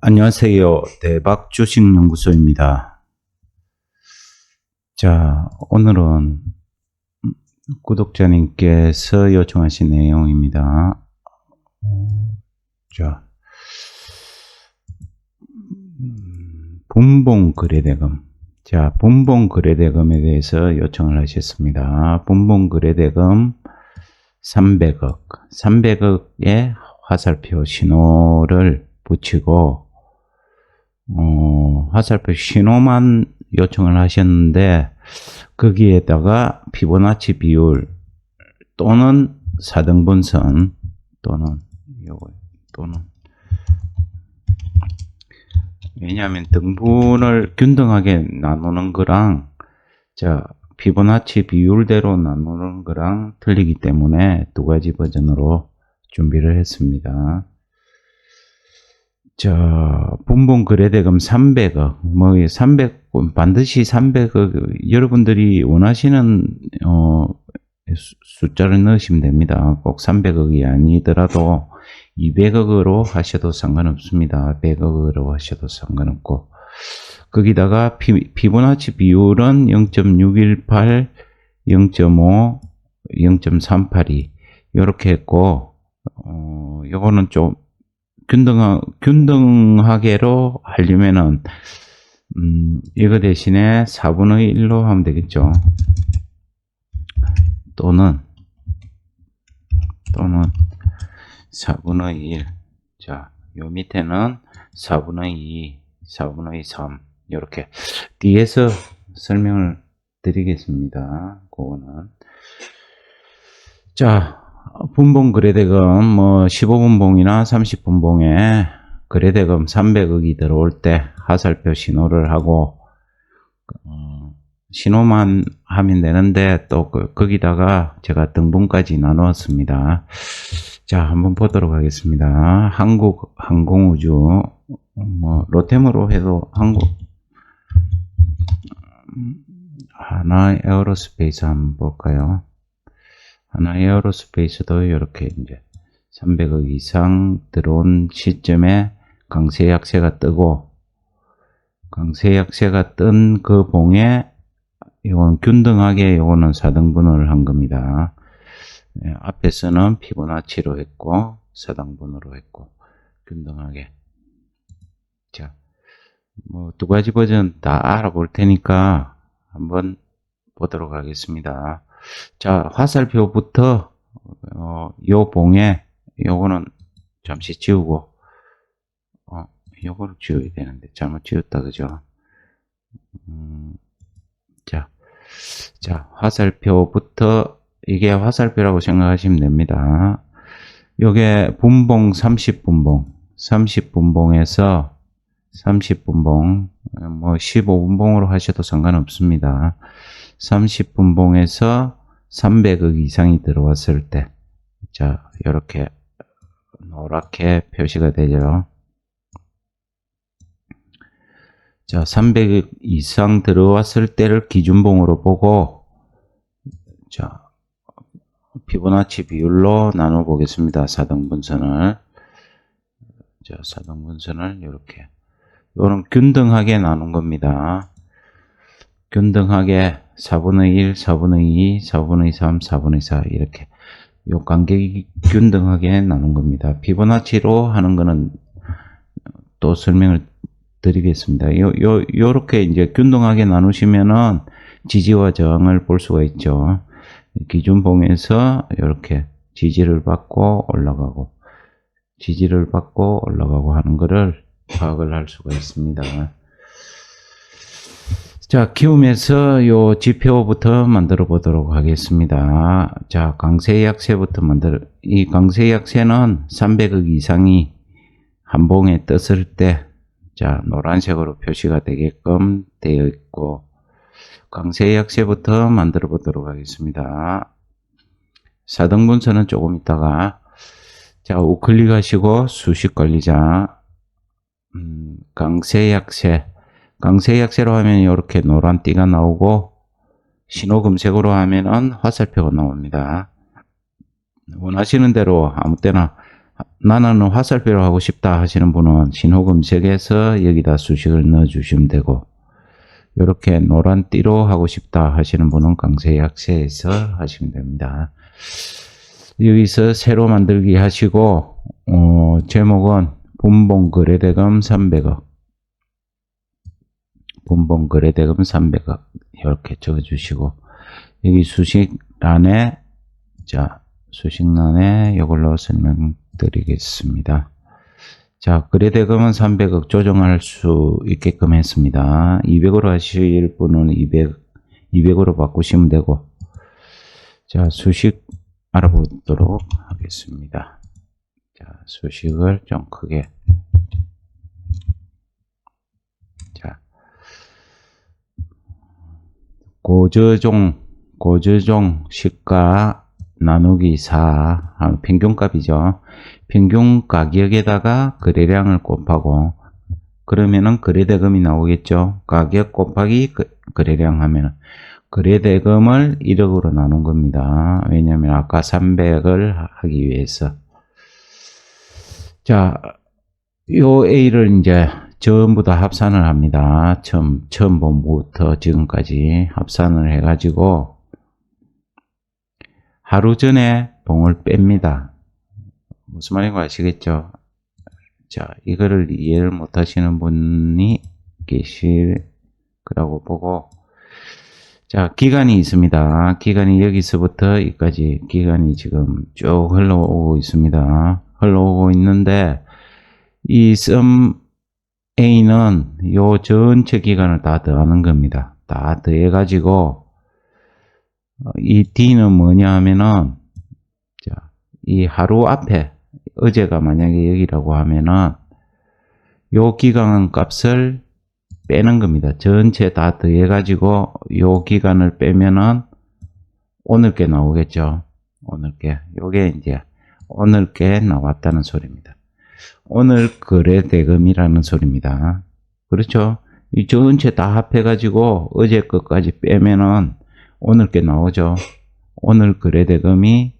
안녕하세요. 대박 주식 연구소입니다. 자, 오늘은 구독자님께서 요청하신 내용입니다. 어, 자, 음, 분봉 거래대금. 자, 분봉 거래대금에 대해서 요청을 하셨습니다. 분봉 거래대금 300억. 300억의 화살표 신호를 붙이고 어, 화살표 신호만 요청을 하셨는데 거기에다가 피보나치 비율 또는 4등분선 또는 요거 또는 왜냐하면 등분을 균등하게 나누는 거랑 자 피보나치 비율대로 나누는 거랑 틀리기 때문에 두 가지 버전으로 준비를 했습니다. 자, 분봉 거래대금 300억, 뭐, 300, 반드시 300억, 여러분들이 원하시는, 어, 수- 숫자를 넣으시면 됩니다. 꼭 300억이 아니더라도 200억으로 하셔도 상관없습니다. 100억으로 하셔도 상관없고. 거기다가 피, 피보나치 비율은 0.618, 0.5, 0.382, 이렇게 했고, 어, 요거는 좀, 균등, 균등하게로 하려면은, 음, 이거 대신에 4분의 1로 하면 되겠죠. 또는, 또는 4분의 1. 자, 요 밑에는 4분의 2, 4분의 3. 이렇게 뒤에서 설명을 드리겠습니다. 그거는. 자, 분봉 거래대금 뭐 15분봉이나 30분봉에 거래대금 300억이 들어올 때 하살표 신호를 하고 어, 신호만 하면 되는데 또 그- 거기다가 제가 등분까지 나누었습니다. 자, 한번 보도록 하겠습니다. 한국 항공우주 뭐 롯데으로 해도 한국 음, 하나 에어로스페이스 한번 볼까요? 하나 에어로스페이스도 이렇게 이제 300억 이상 들어온 시점에 강세 약세가 뜨고 강세 약세가 뜬 그 봉에 이건 균등하게 이거는 4등분을 한 겁니다. 예, 앞에서는 피보나치로 했고 4등분으로 했고 균등하게 자, 뭐 두 가지 버전 다 알아볼 테니까 한번 보도록 하겠습니다. 자, 화살표부터 어, 요 봉에 요거는 잠시 지우고 어, 요거를 지워야 되는데 잘못 지웠다 그죠? 음, 자, 자, 화살표부터 이게 화살표라고 생각하시면 됩니다. 요게 분봉 30분봉, 30분봉에서 30분봉, 뭐 15분봉으로 하셔도 상관없습니다. 30분봉에서 300억 이상이 들어왔을 때, 자, 이렇게 노랗게 표시가 되죠. 자, 300억 이상 들어왔을 때를 기준봉으로 보고, 자, 피보나치 비율로 나눠 보겠습니다. 4등분선을. 자, 4등분선을 이렇게. 이거는 균등하게 나눈 겁니다. 균등하게 4분의 1, 4분의 2, 4분의 3, 4분의 4 이렇게 요 간격이 균등하게 나눈 겁니다. 피보나치로 하는 거는 또 설명을 드리겠습니다. 요, 요, 요렇게 이제 균등하게 나누시면은 지지와 저항을 볼 수가 있죠. 기준봉에서 이렇게 지지를 받고 올라가고 지지를 받고 올라가고 하는 거를 파악을 할 수가 있습니다. 자, 키움에서 요 지표부터 만들어 보도록 하겠습니다. 자, 강세 약세부터 만들어, 이 강세 약세는 300억 이상이 한 봉에 떴을 때, 자, 노란색으로 표시가 되게끔 되어 있고, 강세 약세부터 만들어 보도록 하겠습니다. 4등분선은 조금 있다가, 자, 우클릭 하시고 수식 관리자, 음, 강세 약세, 강세 약세로 하면 이렇게 노란 띠가 나오고 신호 검색으로 하면은 화살표가 나옵니다. 원하시는 대로 아무 때나 나는 화살표로 하고 싶다 하시는 분은 신호 검색에서 여기다 수식을 넣어 주시면 되고 이렇게 노란 띠로 하고 싶다 하시는 분은 강세 약세에서 하시면 됩니다. 여기서 새로 만들기 하시고 어, 제목은 분봉 거래대금 300억 분봉 거래대금 300억 이렇게 적어주시고 여기 수식란에 자 수식란에 이걸로 설명드리겠습니다. 자 거래대금은 300억 조정할 수 있게끔 했습니다. 200으로 하실 분은 200 200으로 바꾸시면 되고 자 수식 알아보도록 하겠습니다. 자 수식을 좀 크게 자 고저종, 고저종 시가 나누기 4, 아, 평균값이죠. 평균 가격에다가 거래량을 곱하고, 그러면은 거래대금이 나오겠죠. 가격 곱하기 거- 거래량 하면 거래대금을 1억으로 나눈 겁니다. 왜냐면 아까 300을 하기 위해서. 자, 요 A를 이제 전부 다 합산을 합니다. 처음, 처음 본부터 지금까지 합산을 해가지고 하루 전에 봉을 뺍니다. 무슨 말인지 아시겠죠? 자, 이거를 이해를 못 하시는 분이 계실 거라고 보고 자, 기간이 있습니다. 기간이 여기서부터 여기까지 기간이 지금 쭉 흘러오고 있습니다. 흘러오고 있는데 이 썸 A는 요 전체 기간을 다 더하는 겁니다. 다 더해가지고 어, 이 D는 뭐냐 하면은 자, 이 하루 앞에 어제가 만약에 여기라고 하면은 요 기간 값을 빼는 겁니다. 전체 다 더해가지고 요 기간을 빼면은 오늘 게 나오겠죠. 오늘 게 요게 이제 오늘 게 나왔다는 소리입니다. 오늘 거래 대금이라는 소리입니다. 그렇죠? 이 전체 다 합해가지고 어제 것까지 빼면은 오늘 게 나오죠. 오늘 거래 대금이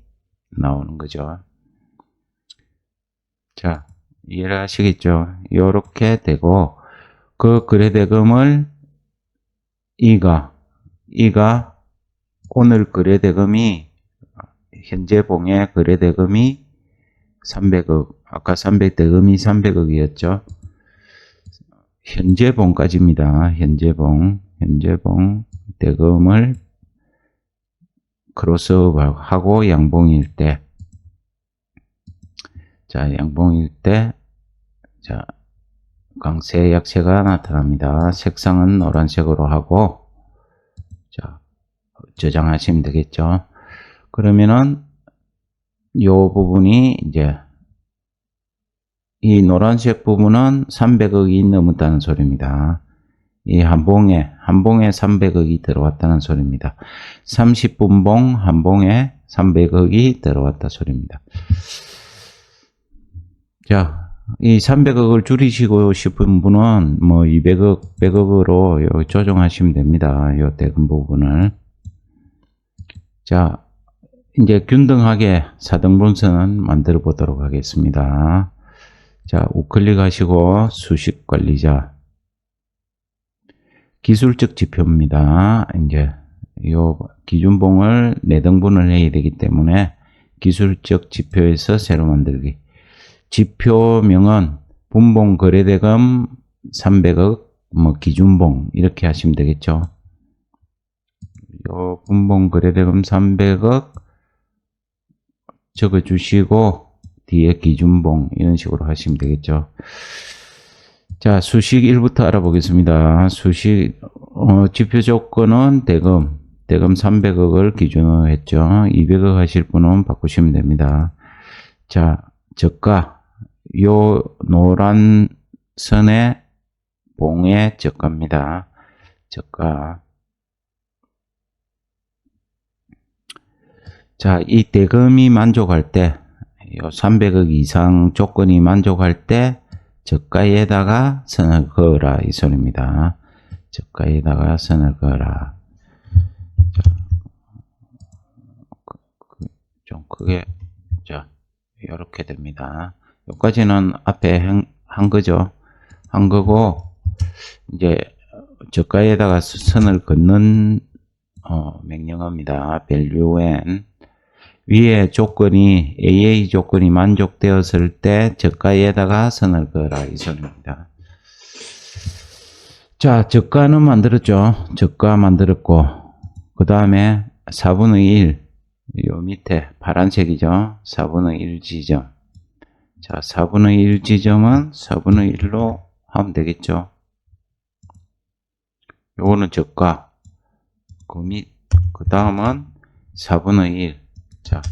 나오는 거죠. 자, 이해를 하시겠죠? 요렇게 되고, 그 거래 대금을 이가, 이가 오늘 거래 대금이 현재 봉의 거래 대금이 300억, 아까 300 대금이 300억이었죠. 현재 봉까지입니다. 현재 봉, 현재 봉 대금을 크로스오버하고 양봉일 때, 자, 양봉일 때, 자, 강세 약세가 나타납니다. 색상은 노란색으로 하고, 자, 저장하시면 되겠죠. 그러면은, 요 부분이 이제, 이 노란색 부분은 300억이 넘었다는 소리입니다. 이 한봉에, 한봉에 300억이 들어왔다는 소리입니다. 30분봉 한봉에 300억이 들어왔다 소리입니다. 자, 이 300억을 줄이시고 싶은 분은 뭐 200억, 100억으로 요 조정하시면 됩니다. 요 대금 부분을. 자, 이제 균등하게 4등 분선 만들어 보도록 하겠습니다. 자, 우클릭 하시고 수식 관리자. 기술적 지표입니다. 이제 요 기준봉을 4등분을 해야 되기 때문에 기술적 지표에서 새로 만들기. 지표명은 분봉 거래대금 300억 뭐 기준봉 이렇게 하시면 되겠죠. 요 분봉 거래대금 300억 적어 주시고 뒤에 기준봉 이런 식으로 하시면 되겠죠. 자, 수식 1부터 알아보겠습니다. 수식 어, 지표 조건은 대금 대금 300억을 기준으로 했죠. 200억 하실 분은 바꾸시면 됩니다. 자, 저가 요 노란 선의 봉의 저가입니다. 저가 자, 이 대금이 만족할 때, 요 300억 이상 조건이 만족할 때, 저가에다가 선을 그어라 이 소리입니다. 저가에다가 선을 그어라. 그, 그, 좀 크게 자 이렇게 됩니다. 여기까지는 앞에 한, 한 거죠. 한 거고 이제 저가에다가 선을 긋는 어, 명령어입니다. 밸류 u 위에 조건이 AA 조건이 만족되었을 때 저가에다가 선을 그어라 이 소리입니다. 자, 저가는 만들었죠. 저가 만들었고 그 다음에 4분의 1, 요 밑에 파란색이죠. 4분의 1 지점. 자, 4분의 1 지점은 4분의 1로 하면 되겠죠. 요거는 저가. 그 밑, 그 다음은 4분의 1. 자.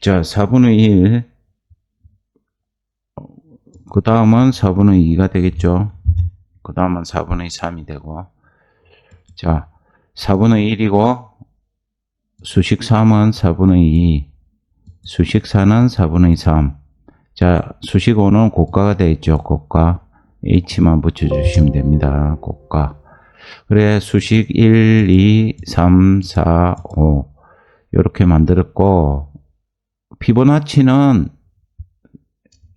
자, 4분의 1. 그 다음은 4분의 2가 되겠죠. 그 다음은 4분의 3이 되고. 자, 4분의 1이고, 수식 3은 4분의 2, 수식 4는 4분의 3. 자, 수식 5는 고가가 되어 있죠. 고가. H만 붙여주시면 됩니다. 고가. 그래, 수식 1, 2, 3, 4, 5. 이렇게 만들었고, 피보나치는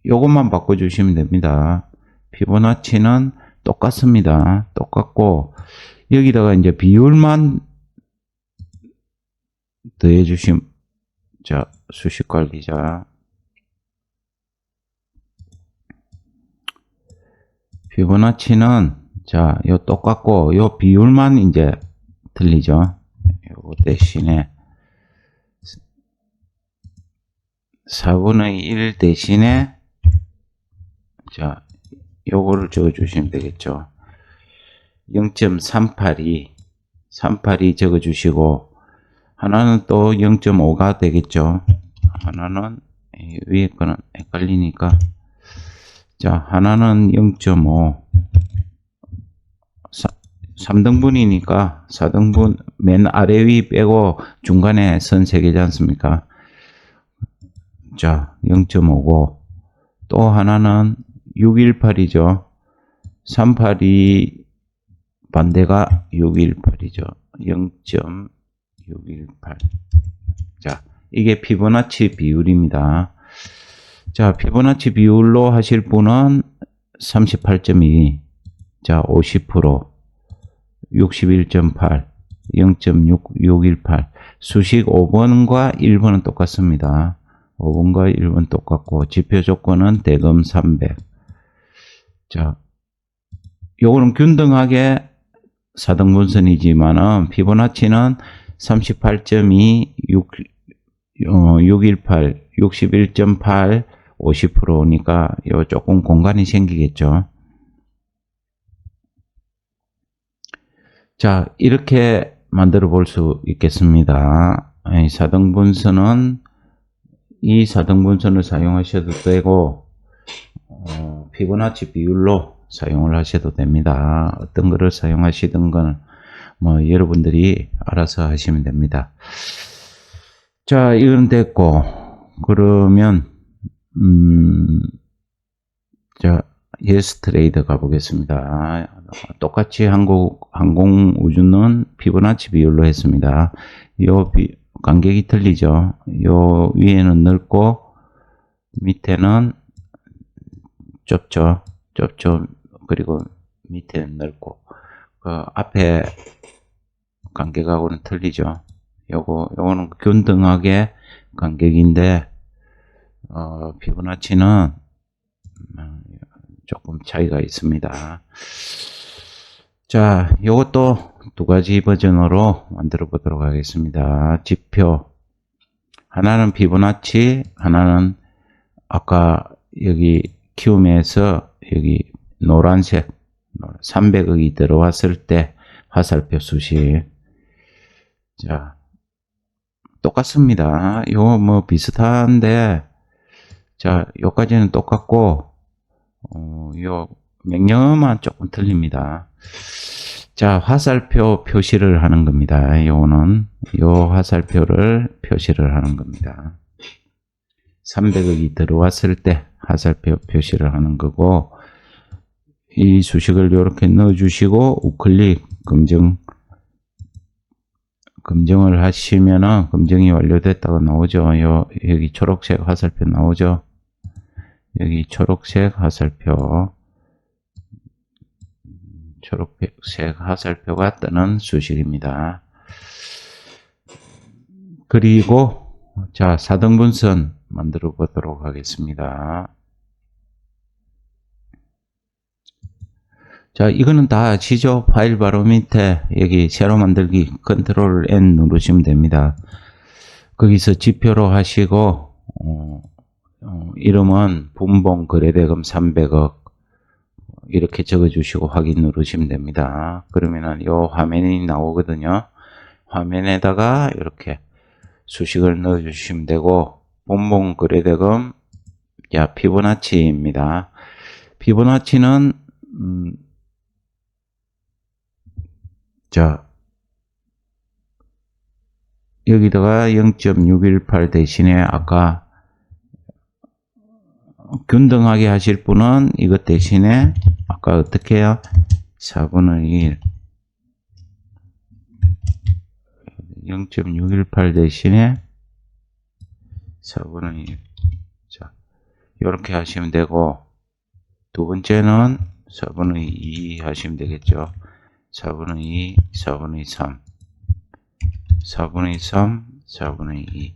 요것만 바꿔주시면 됩니다. 피보나치는 똑같습니다. 똑같고, 여기다가 이제 비율만 더해 주심, 자, 수식 관리자. 피보나치는, 자, 요 똑같고, 요 비율만 이제 틀리죠. 요거 대신에, 4분의 1 대신에, 자, 요거를 적어 주시면 되겠죠. 0.382, 382 적어 주시고, 하나는 또 0.5가 되겠죠. 하나는 이 위에 거는 헷갈리니까. 자, 하나는 0.5. 3등분이니까 4등분 맨 아래 위 빼고 중간에 선 3개지 않습니까? 자, 0.5고 또 하나는 618이죠. 382 반대가 618이죠. 0.618. 자, 이게 피보나치 비율입니다. 자, 피보나치 비율로 하실 분은 38.2. 자, 50%. 61.8. 0.6618. 수식 5번과 1번은 똑같습니다. 5번과 1번 똑같고, 지표 조건은 대금 300. 자, 요거는 균등하게 4등분선이지만은 피보나치는 38.2, 6, 어, 618, 61.8, 50%니까 요 조금 공간이 생기겠죠. 자, 이렇게 만들어 볼 수 있겠습니다. 4등 분선은 이 4등 분선을 사용하셔도 되고, 어, 피보나치 비율로 사용을 하셔도 됩니다. 어떤 거를 사용하시든 건, 뭐, 여러분들이 알아서 하시면 됩니다. 자, 이건 됐고, 그러면, 음, 자, 예스 트레이드 가보겠습니다. 똑같이 한국, 항공 우주는 피보나치 비율로 했습니다. 요 비, 간격이 틀리죠. 요 위에는 넓고, 밑에는 좁죠. 좁죠. 그리고 밑에는 넓고, 그 앞에 간격하고는 틀리죠. 요거, 요거는 균등하게 간격인데, 어, 피보나치는 조금 차이가 있습니다. 자, 요것도 두 가지 버전으로 만들어 보도록 하겠습니다. 지표. 하나는 피보나치, 하나는 아까 여기 키움에서 여기 노란색 300억이 들어왔을 때 화살표 수식. 자, 똑같습니다. 요뭐 비슷한데, 자, 요까지는 똑같고, 어, 요 명령어만 조금 틀립니다. 자, 화살표 표시를 하는 겁니다. 요거는 요 화살표를 표시를 하는 겁니다. 300억이 들어왔을 때 화살표 표시를 하는 거고 이 수식을 이렇게 넣어 주시고 우클릭 검증 검증을 하시면은 검증이 완료됐다고 나오죠. 요, 여기 초록색 화살표 나오죠. 여기 초록색 화살표. 초록색 화살표가 뜨는 수식입니다. 그리고 자 4등분선 만들어 보도록 하겠습니다. 자 이거는 다 아시죠? 파일 바로 밑에 여기 새로 만들기 컨트롤 N 누르시면 됩니다. 거기서 지표로 하시고 어, 어, 이름은 분봉 거래대금 300억 이렇게 적어주시고 확인 누르시면 됩니다. 그러면은 요 화면이 나오거든요. 화면에다가 이렇게 수식을 넣어주시면 되고 본봉 거래대금 야 피보나치입니다. 피보나치는 음, 자 여기다가 0.618 대신에 아까 균등하게 하실 분은 이것 대신에 아까 어떻게 해요? 4분의 1 0.618 대신에 4분의 1 자, 이렇게 하시면 되고 두 번째는 4분의 2 하시면 되겠죠. 4분의 2 4분의 3 4분의 3 4분의 2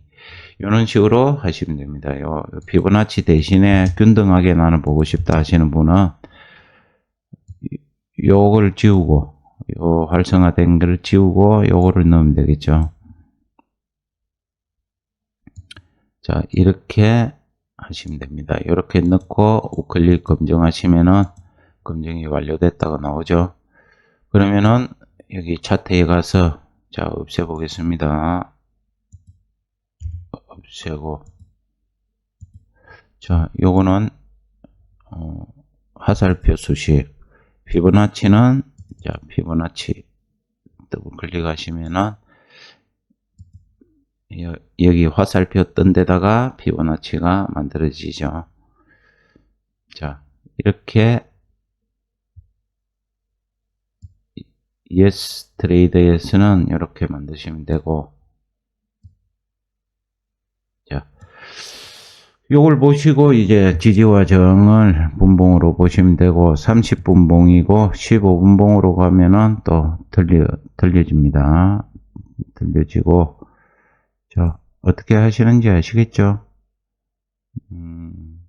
이런 식으로 하시면 됩니다. 요 피보나치 대신에 균등하게 나는 보고 싶다 하시는 분은 요걸 지우고 요 활성화된 걸 지우고 요거를 넣으면 되겠죠. 자 이렇게 하시면 됩니다. 이렇게 넣고 우클릭 검증하시면은 검증이 완료됐다고 나오죠. 그러면은 여기 차트에 가서 자 없애 보겠습니다. 없애고 자 요거는 어, 화살표 수식 피보나치는 자 피보나치 더블 클릭하시면은 여, 여기 화살표 뜬 데다가 피보나치가 만들어지죠. 자 이렇게 예스 트레이더에서는 이렇게 만드시면 되고 자, 요걸 보시고 이제 지지와 저항을 분봉으로 보시면 되고 30분봉이고 15분봉으로 가면은 또 틀려 틀려집니다. 틀려지고 자 어떻게 하시는지 아시겠죠? 음,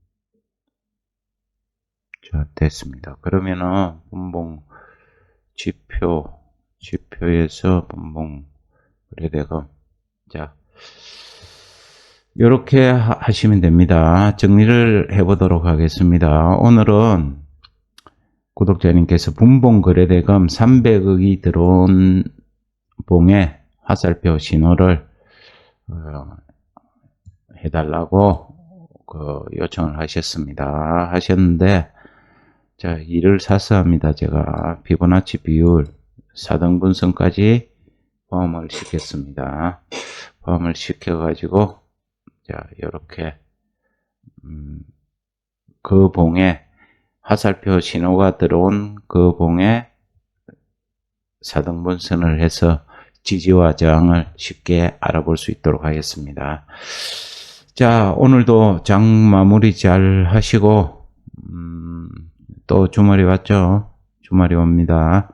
자 됐습니다. 그러면은 분봉 지표 지표에서 분봉 거래대금 자 이렇게 하시면 됩니다. 정리를 해보도록 하겠습니다. 오늘은 구독자님께서 분봉 거래대금 300억이 들어온 봉에 화살표 신호를 어, 해달라고 그 요청을 하셨습니다. 하셨는데 자 이를 사서합니다. 제가 피보나치 비율 4등분선까지 포함을 시켰습니다. 포함을 시켜가지고 자, 이렇게 음, 그 봉에 화살표 신호가 들어온 그 봉에 4등분선을 해서 지지와 저항을 쉽게 알아볼 수 있도록 하겠습니다. 자, 오늘도 장 마무리 잘 하시고 음, 또 주말이 왔죠. 주말이 옵니다.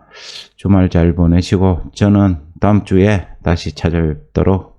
주말 잘 보내시고 저는 다음 주에 다시 찾아뵙도록